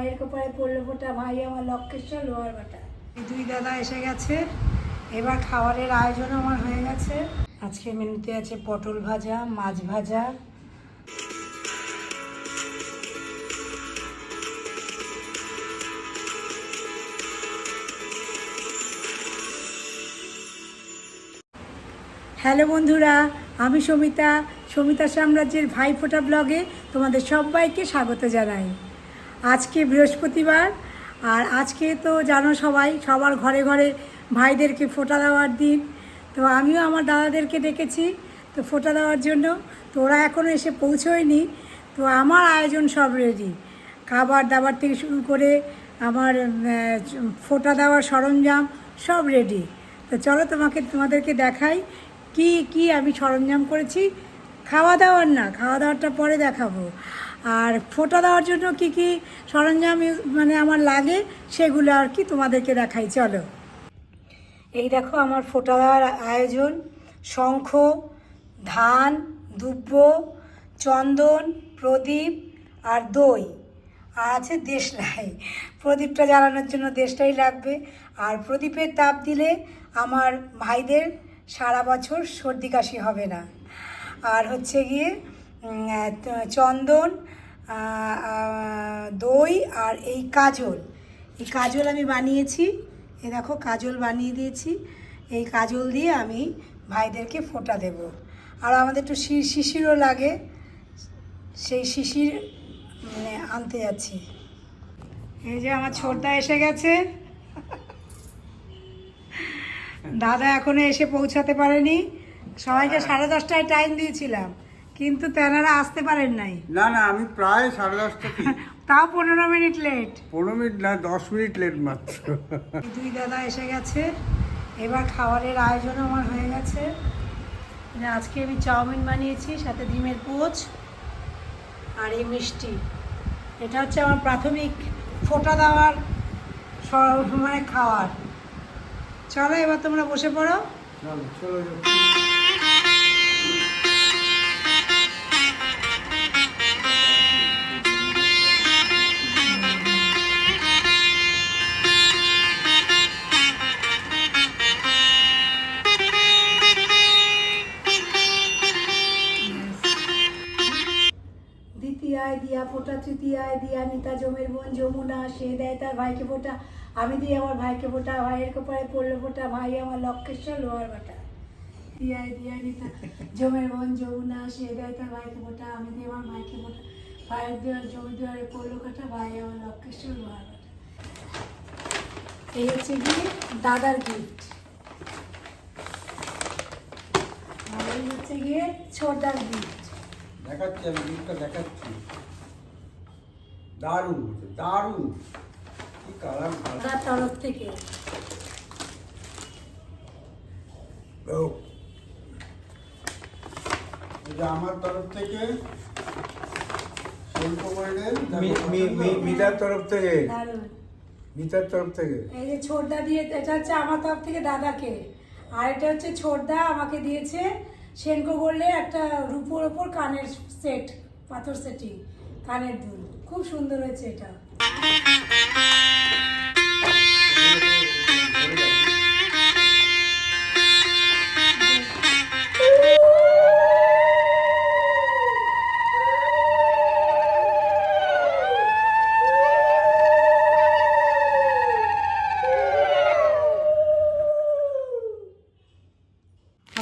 ভাইয়ের কোপারে পড়ল ফোটা, ভাই আমার লক্ষ্যেশ্বর লোহার বাটা দুই দাদা এসে গেছে। এবার খাবারের আয়োজন আমার হয়ে গেছে। আজকে মেনুতে আছে পটল ভাজা, মাছ ভাজা। হ্যালো বন্ধুরা, আমি সমিতা সমিতা সাম্রাজ্যের ভাইফোঁটা ব্লগে তোমাদের সবাইকে স্বাগত জানাই। আজকে বৃহস্পতিবার, আর আজকে তো জানো সবাই, সবার ঘরে ঘরে ভাইদেরকে ফোটা দেওয়ার দিন। তো আমিও আমার দাদাদেরকে ডেকেছি, তো ফোটা দেওয়ার জন্য। তো ওরা এখনও এসে পৌঁছোয়নি। তো আমার আয়োজন সব রেডি খাবার দাবার থেকে শুরু করে আমার ফোটা দেওয়ার সরঞ্জাম সব রেডি তো চলো তোমাকে, তোমাদেরকে দেখাই কি কি আমি সরঞ্জাম করেছি। খাওয়া দাওয়ার না, খাওয়া দাওয়ারটা পরে দেখাবো। আর ফোটা দেওয়ার জন্য কি কি সরঞ্জাম মানে আমার লাগে সেগুলো আর কি তোমাদেরকে দেখাই, চলো। এই দেখো আমার ফোঁটা দেওয়ার আয়োজন। শঙ্খ, ধান, দুব্ব, চন্দন, প্রদীপ আর দই। আর আছে দেশলাই। প্রদীপটা জ্বালানোর জন্য দেশলাই লাগবে। আর প্রদীপের তাপ দিলে আমার ভাইদের সারা বছর সর্দি কাশি হবে না। আর হচ্ছে গিয়ে চন্দন দই আর এই কাজল। এই কাজল আমি বানিয়েছি। এ দেখো, কাজল বানিয়ে দিয়েছি। এই কাজল দিয়ে আমি ভাইদেরকে ফোটা দেব। আর আমাদের একটু শিশিরও লাগে। সেই শিশির মানে আনতে যাচ্ছি। এই যে আমার ছোটদা এসে গেছে। দাদা এখনও এসে পৌঁছাতে পারেনি। সবাইকে সাড়ে দশটায় টাইম দিয়েছিলাম। কিন্তু তেনারা আসতে পারেন নাই। না না আমি প্রায় সাড়ে দশটা তাও পনেরো মিনিট লেট। পনেরো মিনিট না দশ মিনিট লেট মাত্র। দুই দাদা এসে গেছে। এবার খাবারের আয়োজন আমার হয়ে গেছে। আজকে আমি চাউমিন বানিয়েছি সাথে ডিমের পোচ আর এই মিষ্টি। এটা হচ্ছে আমার প্রাথমিক ফোটা দেওয়ার মানে খাওয়ার। চলো এবার তোমরা বসে পড়ো। চলো। তৃতীয়ায় দিয়া নিতা জমের বোন, যমুনা, সে দেয় তার ভাইকে ফোঁটা। আমি দিই আমার ভাইকে ফোঁটা, ভাইয়ের কোপারে পড়ল ফোঁটা, ভাই আমার লক্ষ্যেশ্বর লোহার বাটা দিয়ায় দিয়া নিতা জমের বোন, যমুনা, সে দেয় তার ভাইকে ফোঁটা, আমি দিই আমার ভাইকে ফোঁটা। ভাইয়ের দুয়ার জমি দুয়ারে পড়ল কাটা, ভাই আমার লক্ষ্যেশ্বর লোহার বাটা এই হচ্ছে কি দাদার গিফট আর এই হচ্ছে গিয়ে ছোটদার গিফট দেখাচ্ছি, আমি জিনিসটা দেখাচ্ছি। দারুণ হয়েছে দারুণ। কি কালার তরফ থেকে। এটা আমার তরফ থেকে। শিল্পমাইনের মিতার তরফ থেকে। মিতার তরফ থেকে। এই যে ছোটদা দিয়ে এটা হচ্ছে আমার তরফ থেকে দাদাকে। আর এটা হচ্ছে ছোটদা আমাকে দিয়েছে সেনকো বললে একটা রূপোর ওপর কানের সেট পাথর সেটিং কানের দুল। খুব সুন্দর হয়েছে এটা।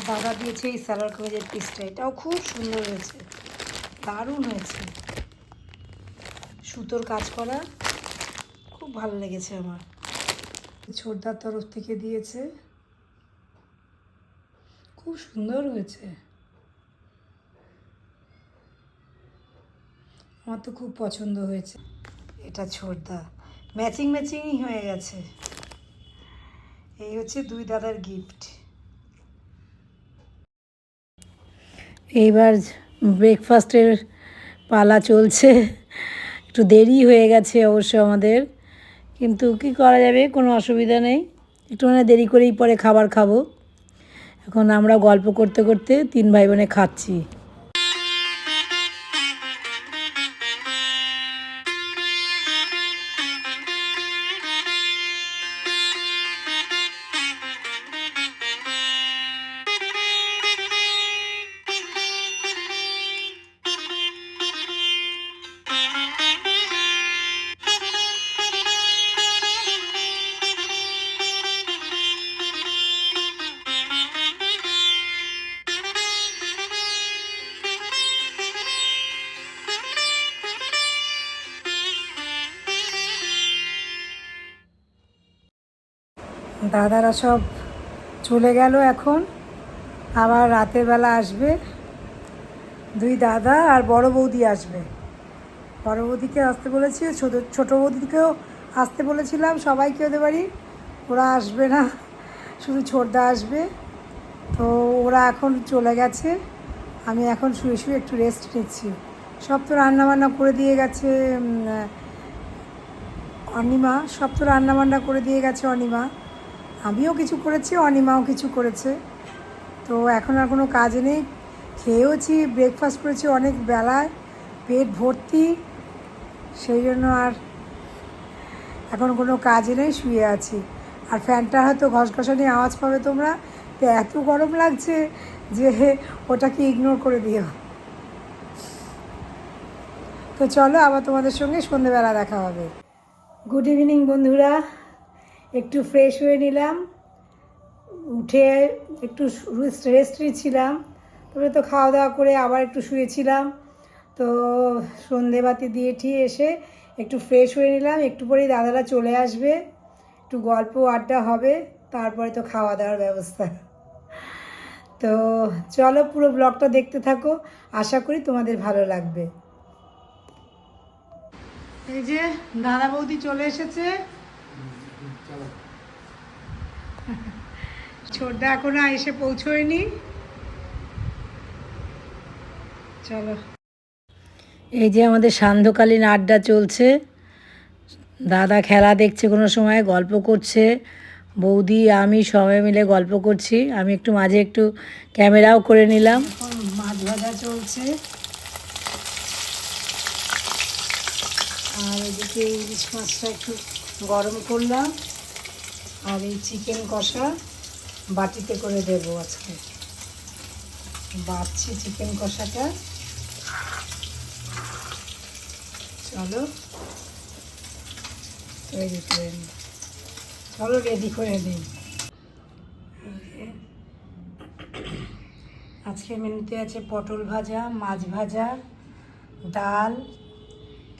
দাদা দিয়েছে এই সালোয়ার কামিজের পিসটা, এটাও খুব সুন্দর হয়েছে। দারুণ হয়েছে। সুতোর কাজ করা খুব ভালো লেগেছে আমার। ছোটদার তরফ থেকে দিয়েছে। খুব সুন্দর হয়েছে। আমার তো খুব পছন্দ হয়েছে। এটা ছোটদা। ম্যাচিং ম্যাচিংই হয়ে গেছে। এই হচ্ছে দুই দাদার গিফট। এইবার ব্রেকফাস্টের পালা চলছে। একটু দেরি হয়ে গেছে অবশ্য আমাদের। কিন্তু কি করা যাবে? কোনো অসুবিধা নেই। একটু মানে দেরি করেই পরে খাবার খাব। এখন আমরা গল্প করতে করতে তিন ভাই বোনে খাচ্ছি। দাদারা সব চলে গেল এখন। আবার রাতের বেলা আসবে দুই দাদা আর বড় বৌদি আসবে। বড় বৌদিকে আসতে বলেছি, ছোটো ছোটো বৌদিকেও আসতে বলেছিলাম সবাইকে ওদের বাড়ি। ওরা আসবে না, শুধু ছোটদা আসবে। তো ওরা এখন চলে গেছে। আমি এখন শুয়ে শুয়ে একটু রেস্ট নিচ্ছি। সব তো রান্নাবান্না করে দিয়ে গেছে অনিমা। সব তো রান্নাবান্না করে দিয়ে গেছে অনিমা। আমিও কিছু করেছি, অনিমাও কিছু করেছে। তো এখন আর কোনো কাজ নেই। খেয়েওছি ব্রেকফাস্ট করেছি অনেক বেলায়, পেট ভর্তি। সেই জন্য আর এখন কোনো কাজ নেই, শুয়ে আছি। আর ফ্যানটা হয়তো ঘসঘসানি আওয়াজ পাবে তোমরা। তো এত গরম লাগছে যে ওটাকে ইগনোর করে দিও। তো চলো আবার তোমাদের সঙ্গে সন্ধেবেলা দেখা হবে। গুড ইভিনিং বন্ধুরা। একটু ফ্রেশ হয়ে নিলাম, উঠে একটু রেস্ট নিচ্ছিলাম, তারপরে তো খাওয়া দাওয়া করে আবার একটু শুয়েছিলাম, তো সন্ধেবাতি দিয়ে ঠিয়ে এসে একটু ফ্রেশ হয়ে নিলাম, একটু পরেই দাদারা চলে আসবে, একটু গল্প আড্ডা হবে, তারপরে তো খাওয়া দাওয়ার ব্যবস্থা। তো চলো পুরো ব্লগটা দেখতে থাকো, আশা করি তোমাদের ভালো লাগবে। এই যে দাদা বৌদি চলে এসেছে ছোটদা এখনও এসে পৌঁছয়নি। চলো। এই যে আমাদের সান্ধ্যকালীন আড্ডা চলছে। দাদা খেলা দেখছে কোনো সময় গল্প করছে। বৌদি আমি সবাই মিলে গল্প করছি। আমি একটু মাঝে একটু ক্যামেরাও করে নিলাম। মাছ ভাজা চলছে। আর এদিকে ইলিশ মাছটা একটু গরম করলাম। আর এই চিকেন কষা বাটিতে করে দেবো আজকে। বাড়ছি চিকেন কষাটা। চলো। তৈরি করে নিই। চলো রেডি করে নিই। আজকে মেনুতে আছে পটল ভাজা, মাছ ভাজা, ডাল,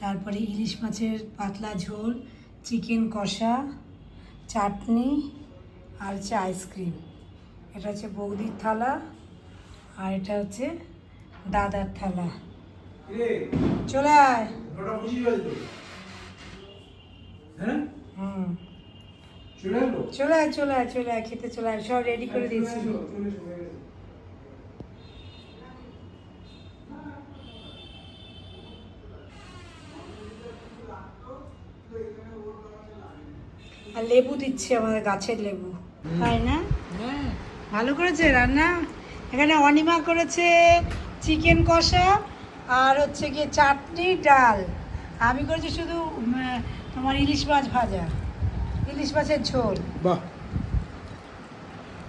তারপরে ইলিশ মাছের পাতলা ঝোল, চিকেন কষা চাটনি আর হচ্ছে আইসক্রিম। এটা হচ্ছে বৌদির থালা আর এটা হচ্ছে দাদার থালা। চলে আয়। হ্যাঁ? হুম। চলে আয় চলে আয় চলে আয় খেতে চলে আয়। সব রেডি করে দিয়েছি। আর লেবু দিচ্ছে আমাদের গাছের লেবু তাই না? ভালো করেছে রান্না? এখানে অনিমা করেছে চিকেন কষা আর হচ্ছে গিয়ে চাটনি ডাল। আমি করেছি শুধু তোমার ইলিশ মাছ ভাজা ইলিশ মাছের ঝোল। বাহ।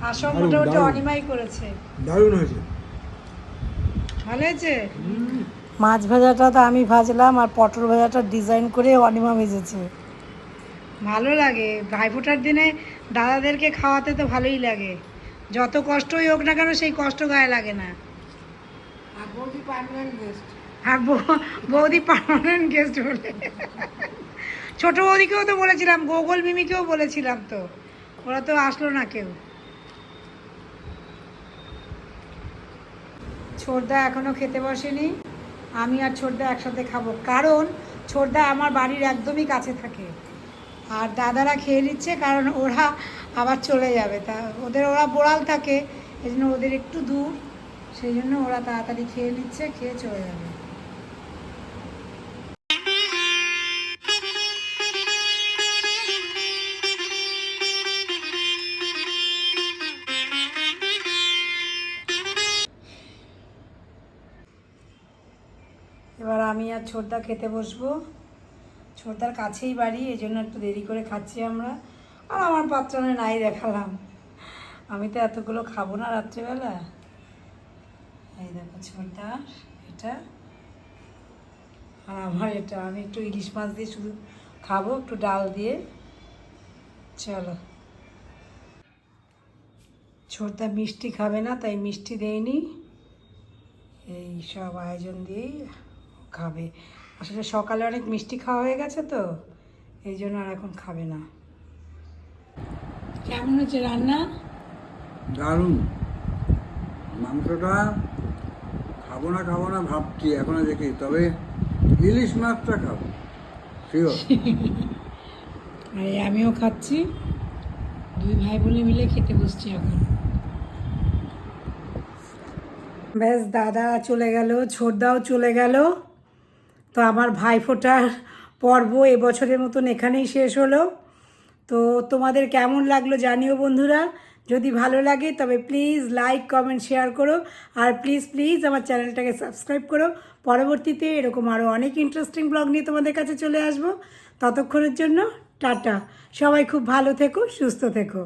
আর সব মোটামুটি অনিমাই করেছে। দারুণ হয়েছে। ভালো হয়েছে? মাছ ভাজাটা তো আমি ভাজলাম আর পটল ভাজাটা ডিজাইন করে অনিমা ভেজেছে। ভালো লাগে। ভাইফোঁটার দিনে দাদাদেরকে খাওয়াতে তো ভালোই লাগে। যত কষ্টই হোক না কেন সেই কষ্ট গায়ে লাগে না। আর বৌদি পার্মানেন্ট গেস্ট বলে। ছোট বৌদিকেও তো বলেছিলাম গোগল মিমিকেও বলেছিলাম তো। ওরা তো আসলো না কেউ। ছোটদা এখনও খেতে বসেনি। আমি আর ছোটদা একসাথে খাব। কারণ ছোটদা আমার বাড়ির একদমই কাছে থাকে। আর দাদারা খেয়ে নিচ্ছে কারণ ওরা আবার চলে যাবে। তা ওদের ওরা বোড়াল থাকে, এই জন্য ওদের একটু দূর। সেই জন্য ওরা তাড়াতাড়ি খেয়ে নিচ্ছে, খেয়ে চলে যাবে। এবার আমি আর ছোটদা খেতে বসবো। ছোটদার কাছেই বাড়ি এই জন্য একটু দেরি করে খাচ্ছি আমরা। আর আমার পাত্রনে নাই দেখালাম। আমি তো এতগুলো খাব না রাত্রিবেলা। এই দেখো ছোটদার এটা। আর আমার এটা, আমি একটু ইলিশ মাছ দিয়ে শুধু খাব, একটু ডাল দিয়ে। চলো। ছোটদা মিষ্টি খাবে না, তাই মিষ্টি দেয়নি। এই সব আয়োজন দিয়েই খাবে। আসলে সকালে অনেক মিষ্টি খাওয়া হয়ে গেছে তো এই জন্য আর এখন খাবে না। কেমন হচ্ছে রান্না? দারুণ। মাংসটা খাব না খাব না ভাবছি এখনও দেখি তবে ইলিশ মাছটা খাব আর আমিও খাচ্ছি দুই ভাই বোনে মিলে খেতে বসছি এখন। ব্যাস দাদা চলে গেল ছোটদাও চলে গেল। তো আমার ভাইফোঁটার পর্ব এবছরের মতন এখানেই শেষ হলো। তো তোমাদের কেমন লাগল জানিও বন্ধুরা। যদি ভালো লাগে তবে প্লিজ লাইক, কমেন্ট, শেয়ার করো। আর প্লিজ প্লিজ আমার চ্যানেলটাকে সাবস্ক্রাইব করো। পরবর্তীতে এরকম আরও অনেক ইন্টারেস্টিং ব্লগ নিয়ে তোমাদের কাছে চলে আসব। ততক্ষণের জন্য টাটা। সবাই খুব ভালো থেকো, সুস্থ থেকো।